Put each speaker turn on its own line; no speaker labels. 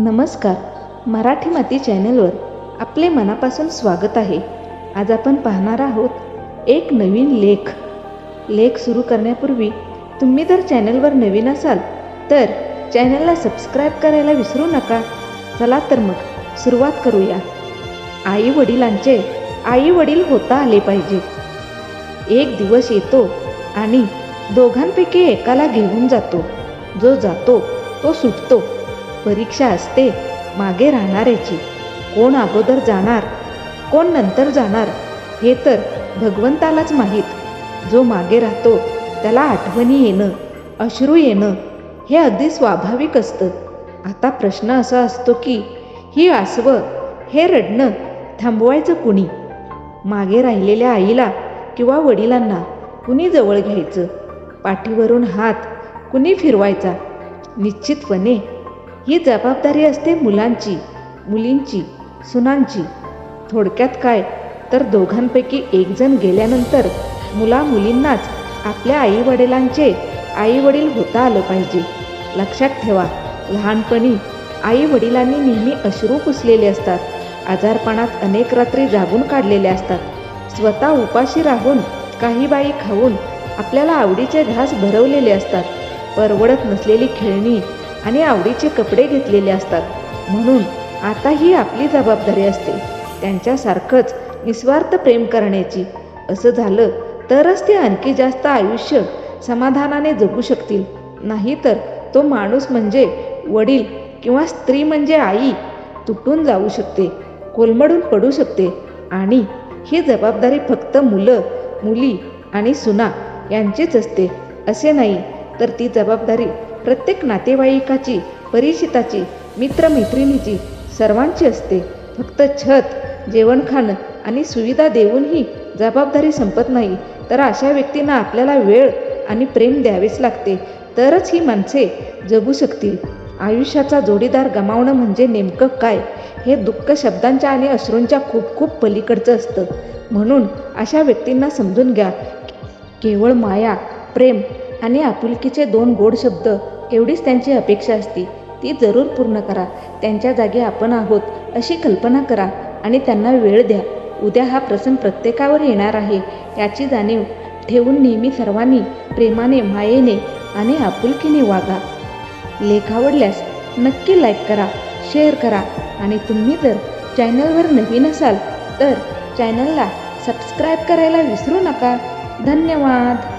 नमस्कार. मराठी माती चॅनलवर आपले मनापासून स्वागत आहे. आज आपण पाहणार आहोत एक नवीन लेख. लेख सुरू करण्यापूर्वी तुम्ही जर चॅनलवर नवीन असाल तर चॅनलला सबस्क्राईब करायला विसरू नका. चला तर मग सुरुवात करूया. आई वडिलांचे आई वडील होता आले पाहिजे. एक दिवस येतो आणि दोघांपैकी एकाला घेऊन जातो. जो जातो तो सुटतो. परीक्षा असते मागे राहणाऱ्याची. कोण अगोदर जाणार कोण नंतर जाणार हे तर भगवंतालाच माहीत. जो मागे राहतो त्याला आठवणी येणं अश्रू येणं हे अगदी स्वाभाविक असतं. आता प्रश्न असा असतो की ही आसवं हे रडणं थांबवायचं कुणी? मागे राहिलेल्या आईला किंवा वडिलांना कुणी जवळ घ्यायचं? पाठीवरून हात कुणी फिरवायचा? निश्चितपणे ही जबाबदारी असते मुलांची मुलींची सुनांची. थोडक्यात काय? तर दोघांपैकी एक जण गेल्यानंतर मुला मुलींनाच आपल्या आई वडिलांचे आई वडील होता आलं पाहिजे. लक्षात ठेवा लहानपणी आई वडिलांनी नेहमी अश्रू पुसलेले असतात आजारपणात अनेक रात्री जागून काढलेल्या असतात. स्वतः उपाशी राहून काही बाई खाऊन आपल्याला आवडीचे घास भरवलेले असतात. परवडत नसलेली खेळणी आणि आवडीचे कपडे घेतलेले असतात. म्हणून आता ही आपली जबाबदारी असते. त्यांच्यासारखंच निस्वार्थ प्रेम करण्याची. असं झालं तरच ते आणखी जास्त आयुष्य समाधानाने जगू शकतील. नाहीतर तो माणूस म्हणजे वडील किंवा स्त्री म्हणजे आई तुटून जाऊ शकते कोलमडून पडू शकते. आणि ही जबाबदारी फक्त मुलं मुली आणि सुना यांचीच असते. असे नाही तर ती जबाबदारी प्रत्येक नातेवाईकाची परिचिताची मित्रमैत्रिणीची सर्वांची असते. फक्त छत जेवण खाणं आणि सुविधा देऊनही जबाबदारी संपत नाही तर अशा व्यक्तींना आपल्याला वेळ आणि प्रेम द्यावेच लागते. तरच ही माणसे जगू शकतील. आयुष्याचा जोडीदार गमावणं म्हणजे नेमकं काय? हे दुःख शब्दांच्या आणि अश्रूंच्या खूप खूप पलीकडचं असतं. म्हणून अशा व्यक्तींना समजून घ्या. केवळ माया प्रेम आणि आपुलकीचे दोन गोड शब्द एवढीच त्यांची अपेक्षा असते. ती जरूर पूर्ण करा. त्यांच्या जागी आपण आहोत अशी कल्पना करा आणि त्यांना वेळ द्या. उद्या हा प्रसंग प्रत्येकावर येणार आहे. याची जाणीव ठेवून नेहमी सर्वांनी प्रेमाने मायेने आणि आपुलकीने वागा. लेख आवडल्यास नक्की लाईक करा शेअर करा आणि तुम्ही जर चॅनलवर नवीन असाल तर चॅनलला सबस्क्राईब करायला विसरू नका. धन्यवाद!